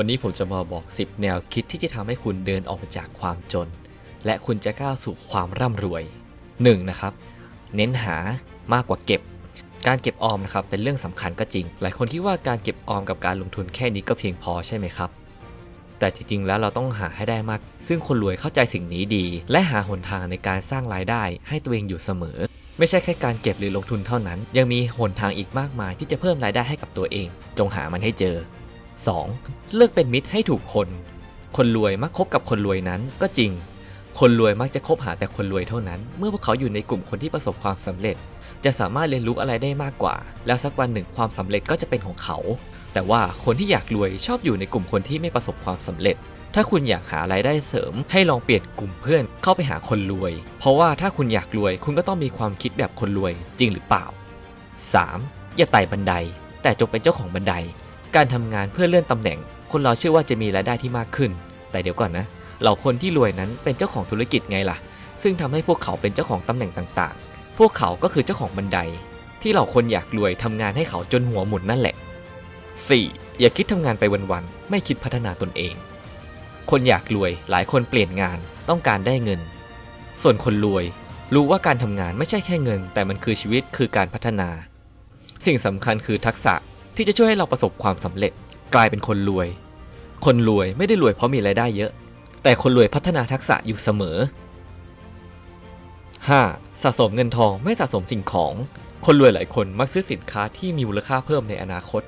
วันนี้ผมจะมาบอก 10 แนวคิดที่จะทำให้คุณเดินออกมาจากความจน และคุณจะก้าวสู่ความร่ำรวย 1. นะครับ เน้นหามากกว่าเก็บ การเก็บออมนะครับเป็นเรื่องสำคัญก็จริง หลายคนคิดว่าการเก็บออมกับการลงทุนแค่นี้ก็เพียงพอใช่ไหมครับ แต่จริงๆ แล้วเราต้องหาให้ได้มาก ซึ่งคนรวยเข้าใจสิ่งนี้ดี และหาหนทางในการสร้างรายได้ให้ตัวเองอยู่เสมอไม่ใช่แค่การเก็บหรือลงทุนเท่านั้น ยังมีหนทางอีกมากมายที่จะเพิ่มรายได้ให้กับตัวเอง จงหามันให้เจอ 2. เลือกเป็นมิตรให้ถูกคน คนรวยมักคบกับคนรวยนั้นก็จริง คนรวยมักจะคบหาแต่คนรวยเท่านั้น เมื่อพวกเขาอยู่ในกลุ่มคนที่ประสบความสำเร็จ จะสามารถเรียนรู้อะไรได้มากกว่า แล้วสักวันหนึ่งความสำเร็จก็จะเป็นของเขา แต่ว่าคนที่อยากรวยชอบอยู่ในกลุ่มคนที่ไม่ประสบความสำเร็จ ถ้าคุณอยากหารายได้เสริม ให้ลองเปลี่ยนกลุ่มเพื่อนเข้าไปหาคนรวย เพราะว่าถ้าคุณอยากรวย คุณก็ต้องมีความคิดแบบคนรวยจริงหรือเปล่า 3. อย่าไต่บันได แต่จงเป็นเจ้าของบันได การทำงานเพื่อเลื่อนตำแหน่ง คนเราเชื่อว่าจะมีรายได้ที่มากขึ้น แต่เดี๋ยวก่อนนะ เหล่าคนที่รวยนั้นเป็นเจ้าของธุรกิจไงล่ะ ซึ่งทำให้พวกเขาเป็นเจ้าของตำแหน่งต่างๆ พวกเขาก็คือเจ้าของบันได ที่เหล่าคนอยากรวยทำงานให้เขาจนหัวหมุนนั่นแหละ 4. อย่าคิดทำงานไปวันๆ ไม่คิดพัฒนาตนเอง คนอยากรวยหลายคนเปลี่ยนงานต้องการได้เงิน ส่วนคนรวย รู้ว่าการทำงานไม่ใช่แค่เงิน แต่มันคือชีวิตคือการพัฒนา สิ่งสำคัญคือทักษะ ที่จะช่วยให้เราประสบความสำเร็จ กลายเป็นคนรวย คนรวยไม่ได้รวยเพราะมีรายได้เยอะ แต่คนรวยพัฒนาทักษะอยู่เสมอ 5. สะสมเงินทองไม่สะสมสิ่งของ คนรวยหลายคนมักซื้อสินค้าที่มีมูลค่าเพิ่มในอนาคต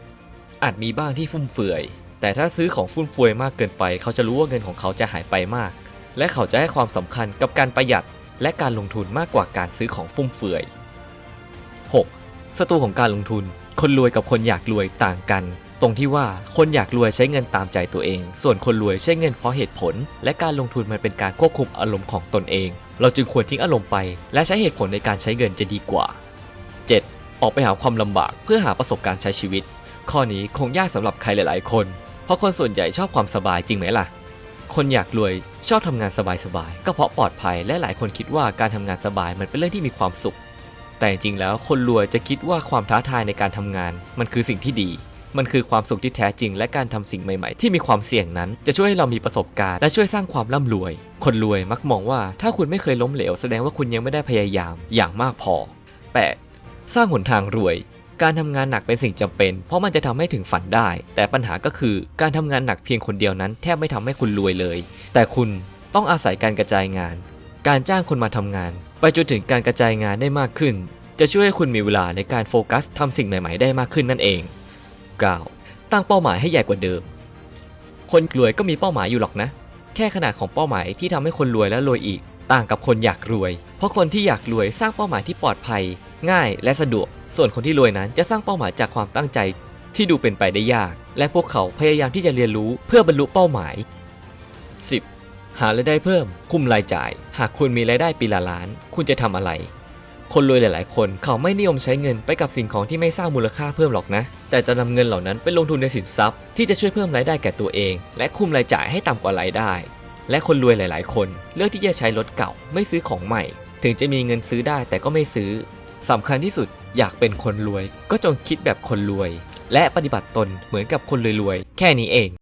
อาจมีบ้างที่ฟุ่มเฟือย แต่ถ้าซื้อของฟุ่มเฟือยมากเกินไป เขาจะรู้ว่าเงินของเขาจะหายไปมาก และเขาจะให้ความสำคัญกับการประหยัด และการลงทุนมากกว่าการซื้อของฟุ่มเฟือย 6. ศัตรูของการลงทุน คนรวยกับคนอยากรวยต่างกัน ตรงที่ว่าคนอยากรวยใช้เงินตามใจตัวเอง ส่วนคนรวยใช้เงินเพราะเหตุผล และการลงทุนมันเป็นการควบคุมอารมณ์ของตนเอง เราจึงควรทิ้งอารมณ์ไป และใช้เหตุผลในการใช้เงินจะดีกว่า 7. ออกไปหาความลำบากเพื่อหาประสบการณ์ใช้ชีวิต ข้อนี้คงยากสำหรับใครหลาย ๆ คน เพราะคนส่วนใหญ่ชอบความสบายจริงไหมล่ะคนอยากรวยชอบทำงานสบายๆก็เพราะปลอดภัยและหลายคนคิดว่าการทำงานสบายมันเป็นเรื่องที่มีความสุข แต่จริงๆแล้วคนรวยจะคิดว่าความท้าทายในการทำงาน มันคือสิ่งที่ดี มันคือความสุขที่แท้จริง และการทำสิ่งใหม่ๆ ที่มีความเสี่ยงนั้น จะช่วยให้เรามีประสบการณ์ และช่วยสร้างความร่ำรวย คนรวยมักมองว่าถ้าคุณไม่เคยล้มเหลว แสดงว่าคุณยังไม่ได้พยายามอย่างมากพอ 8. สร้างหนทางรวยการทำงานหนักเป็นสิ่งจำเป็น เพราะมันจะทำให้ถึงฝันได้ แต่ปัญหาก็คือการทำงานหนักเพียงคนเดียวนั้น แทบไม่ทำให้คุณรวยเลย แต่คุณต้องอาศัยการกระจายงาน การจ้างคนมาทำงาน ไปจนถึงการกระจายงานได้มากขึ้น จะช่วยให้คุณมีเวลาในการโฟกัสทำสิ่งใหม่ๆได้มากขึ้นนั่นเอง 9. ตั้งเป้าหมายให้ใหญ่กว่าเดิม คนรวยก็มีเป้าหมายอยู่หรอกนะ แค่ขนาดของเป้าหมายที่ทำให้คนรวยและรวยอีก ต่างกับคนอยากรวย เพราะคนที่อยากรวยสร้างเป้าหมายที่ปลอดภัย ง่าย และสะดวก ส่วนคนที่รวยนั้นจะสร้างเป้าหมายจากความตั้งใจที่ดูเป็นไปได้ยาก และพวกเขาพยายามที่จะเรียนรู้เพื่อบรรลุเป้าหมาย หารายได้เพิ่ม คุมรายจ่าย หากคุณมีรายได้ปีละล้าน คุณจะทำอะไร คนรวยหลาย ๆ คนเขาไม่นิยมใช้เงินไปกับสิ่งของที่ไม่สร้างมูลค่าเพิ่มหรอกนะ แต่จะนำเงินเหล่านั้นไปลงทุนในสินทรัพย์ที่จะช่วยเพิ่มรายได้แก่ตัวเอง และคุมรายจ่ายให้ต่ำกว่ารายได้ และคนรวยหลาย ๆ คนเลือกที่จะใช้รถเก่าไม่ซื้อของใหม่ ถึงจะมีเงินซื้อได้แต่ก็ไม่ซื้อสำคัญที่สุดอยากเป็นคนรวย ก็จงคิดแบบคนรวย และปฏิบัติตนเหมือนกับคนรวยๆแค่นี้เอง